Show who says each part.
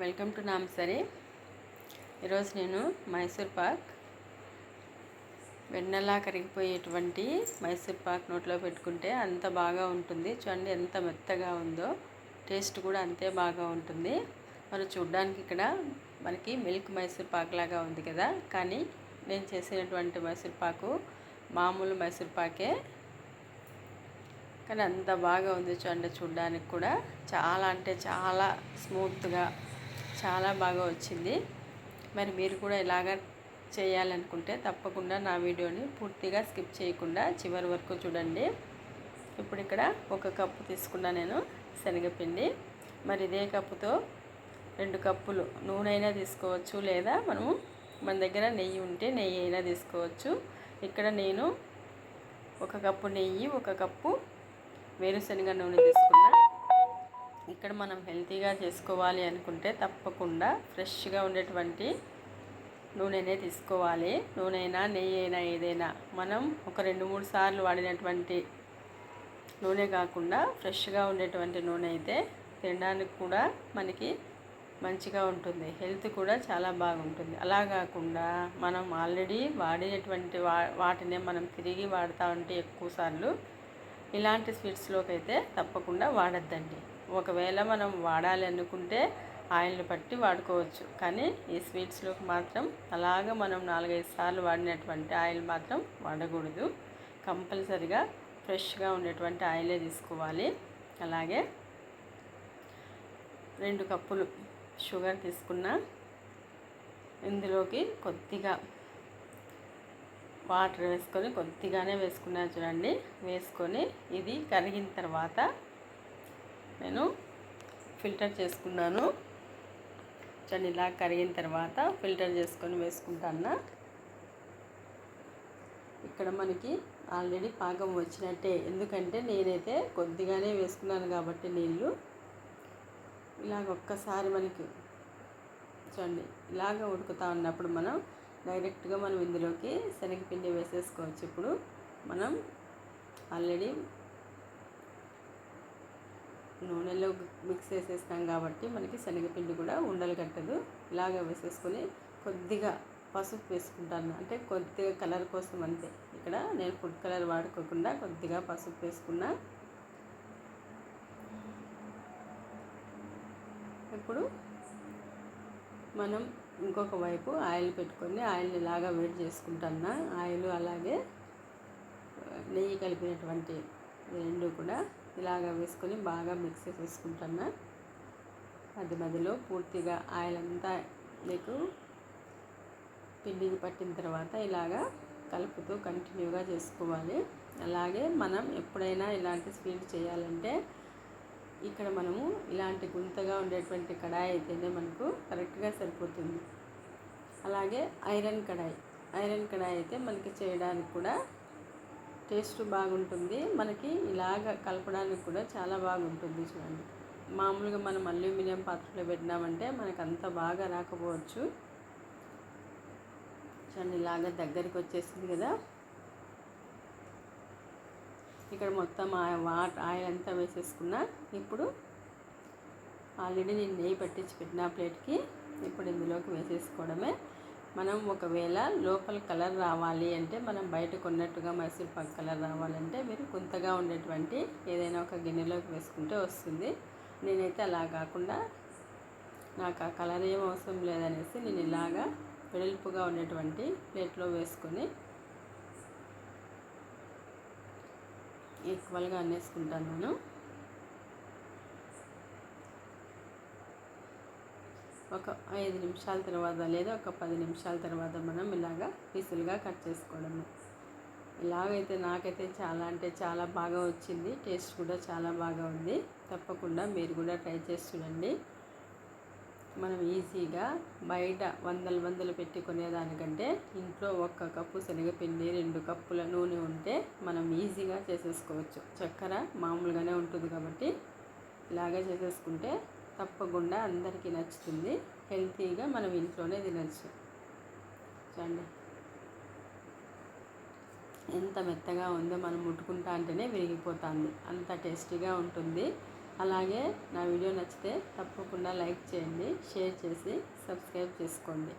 Speaker 1: Welcome to నామసరి. ఈరోజు నేను మైసూర్ పాక్ వెన్నెలా కరిగిపోయేటువంటి మైసూర్ పాక్ నోట్లో పెట్టుకుంటే అంత బాగా ఉంటుంది. చూడండి ఎంత మెత్తగా ఉందో. టేస్ట్ కూడా అంతే బాగా ఉంటుంది. మరి చూడ్డానికి ఇక్కడ మనకి మిల్క్ మైసూర్ పాక్ లాగా ఉంది కదా. కానీ నేను చేసినటువంటి మైసూర్ పాకు మామూలు మైసూర్ పాకే. కానీ అంత బాగా ఉంది చూడండి చూడడానికి కూడా. చాలా అంటే చాలా స్మూత్గా చాలా బాగా వచ్చింది. మరి మీరు కూడా ఇలాగ చేయాలనుకుంటే తప్పకుండా నా వీడియోని పూర్తిగా స్కిప్ చేయకుండా చివరి వరకు చూడండి. ఇప్పుడు ఇక్కడ ఒక కప్పు తీసుకున్నా నేను శనగపిండి. మరి ఇదే కప్పుతో రెండు కప్పులు నూనె అయినా తీసుకోవచ్చు లేదా మనము మన దగ్గర నెయ్యి ఉంటే నెయ్యి అయినా తీసుకోవచ్చు. ఇక్కడ నేను ఒక కప్పు నెయ్యి ఒక కప్పు వేరుశనగ నూనె తీసుకున్నాను ఇక్కడ మనం హెల్తీగా చేసుకోవాలి అనుకుంటే తప్పకుండా ఫ్రెష్గా ఉండేటువంటి నూనెనే తీసుకోవాలి. నూనె అయినా నెయ్యి అయినా ఏదైనా. మనం ఒక రెండు మూడు సార్లు వాడినటువంటి నూనె కాకుండా ఫ్రెష్గా ఉండేటువంటి నూనె అయితే తినడానికి కూడా మనకి మంచిగా ఉంటుంది. హెల్త్ కూడా చాలా బాగుంటుంది. అలా కాకుండా మనం ఆల్రెడీ వాడినటువంటి వా వాటినే మనం తిరిగి వాడుతూ ఉంటే ఎక్కువసార్లు ఇలాంటి స్వీట్స్లోకి అయితే తప్పకుండా వాడద్దండి. ఒకవేళ మనం వాడాలి అనుకుంటే ఆయిల్ని పట్టి వాడుకోవచ్చు. కానీ ఈ స్వీట్స్లోకి మాత్రం అలాగ మనం నాలుగైదు సార్లు వాడినటువంటి ఆయిల్ మాత్రం వాడకూడదు. కంపల్సరిగా ఫ్రెష్గా ఉండేటువంటి ఆయిలే తీసుకోవాలి. అలాగే రెండు కప్పులు షుగర్ తీసుకున్న ఇందులోకి కొద్దిగా వాటర్ వేసుకొని కొద్దిగానే వేసుకున్నాను చూడండి. వేసుకొని ఇది కరిగిన తర్వాత నేను ఫిల్టర్ చేసుకున్నాను. చూడండి ఇలా కరిగిన తర్వాత ఫిల్టర్ చేసుకొని వేసుకుంటాను ఇక్కడ మనకి ఆల్రెడీ పాకం వచ్చినట్టే. ఎందుకంటే నేనైతే కొద్దిగానే వేసుకున్నాను కాబట్టి నీళ్ళు ఇలాగ ఒక్కసారి మనకి చూడండి ఇలాగ ఉడుకుతా ఉన్నప్పుడు మనం డైరెక్ట్గా మనం ఇందులోకి శనగపిండి వేసేసుకోవచ్చు. ఇప్పుడు మనం ఆల్రెడీ నూనెలో మిక్స్ చేసేస్తాం కాబట్టి మనకి శనగపిండి కూడా ఉండలు కట్టదు ఇలాగ వేసేసుకొని కొద్దిగా పసుపు వేసుకుంటాను. అంటే కొద్దిగా కలర్ కోసం అంతే. ఇక్కడ నేను ఫుడ్ కలర్ వాడుకోకుండా కొద్దిగా పసుపు వేసుకున్నా. ఇప్పుడు మనం ఇంకొక వైపు ఆయిల్ పెట్టుకొని ఆయిల్ని ఇలాగా వేడి చేసుకుంటున్నా ఆయిల్ అలాగే నెయ్యి కలిపినటువంటి రెండు కూడా ఇలాగ వేసుకొని బాగా మిక్స్ చేసుకుంటున్నా మధ్య మధ్యలో పూర్తిగా ఆయిల్ అంతా మీకు పిండికి పట్టిన తర్వాత ఇలాగా కలుపుతూ కంటిన్యూగా చేసుకోవాలి. అలాగే మనం ఎప్పుడైనా ఇలాంటి స్వీట్ చేయాలంటే ఇక్కడ మనము ఇలాంటి గుంతగా ఉండేటువంటి కడాయి అయితేనే మనకు కరెక్ట్గా సరిపోతుంది. అలాగే ఐరన్ కడాయి. ఐరన్ కడాయి అయితే మనకి చేయడానికి కూడా టేస్ట్ బాగుంటుంది. మనకి ఇలాగ కలపడానికి కూడా చాలా బాగుంటుంది చూడండి. మామూలుగా మనం అల్యూమినియం పాత్రలో పెట్టినామంటే మనకు అంత బాగా రాకపోవచ్చు. చూడండి ఇలాగ దగ్గరికి వచ్చేసింది కదా. ఇక్కడ మొత్తం వాట్ ఆయిల్ అంతా వేసేసుకున్నా ఇప్పుడు ఆల్రెడీ నేను నెయ్యి పట్టించి పెట్టిన ప్లేట్కి ఇప్పుడు ఇందులోకి వేసేసుకోవడమే. మనం ఒకవేళ లోపల కలర్ రావాలి అంటే మనం బయట కొన్నట్టుగా మైసూర్ పాక్ కలర్ రావాలంటే మీరు కొంతగా ఉండేటువంటి ఏదైనా ఒక గిన్నెలోకి వేసుకుంటే వస్తుంది. నేనైతే అలా కాకుండా నాకు ఆ కలర్ ఏం అవసరం లేదనేసి నేను ఇలాగా వెడల్పుగా ఉండేటువంటి ప్లేట్లో వేసుకొని ఈక్వల్గా అన్నేసుకుంటాను నేను. ఒక ఐదు నిమిషాల తర్వాత లేదా ఒక పది నిమిషాల తర్వాత మనం ఇలాగా పీసులుగా కట్ చేసుకోవడము. ఇలాగైతే నాకైతే చాలా అంటే చాలా బాగా వచ్చింది. టేస్ట్ కూడా చాలా బాగా ఉంది. తప్పకుండా మీరు కూడా ట్రై చేసి చూడండి. మనం ఈజీగా బయట వందలు వందలు పెట్టి కొనేదానికంటే ఇంట్లో ఒక్క కప్పు శనగపిండి రెండు కప్పుల నూనె ఉంటే మనం ఈజీగా చేసేసుకోవచ్చు. చక్కెర మామూలుగానే ఉంటుంది కాబట్టి ఇలాగే చేసేసుకుంటే తప్పకుండా అందరికీ నచ్చుతుంది. హెల్తీగా మనం ఇంట్లోనే తినచ్చు. చూడండి. ఎంత మెత్తగా ఉందో మనం ముట్టుకుంటా అంటేనే విరిగిపోతుంది. అంత టేస్టీగా ఉంటుంది. అలాగే నా వీడియో నచ్చితే తప్పకుండా లైక్ చేయండి షేర్ చేసి సబ్స్క్రైబ్ చేసుకోండి.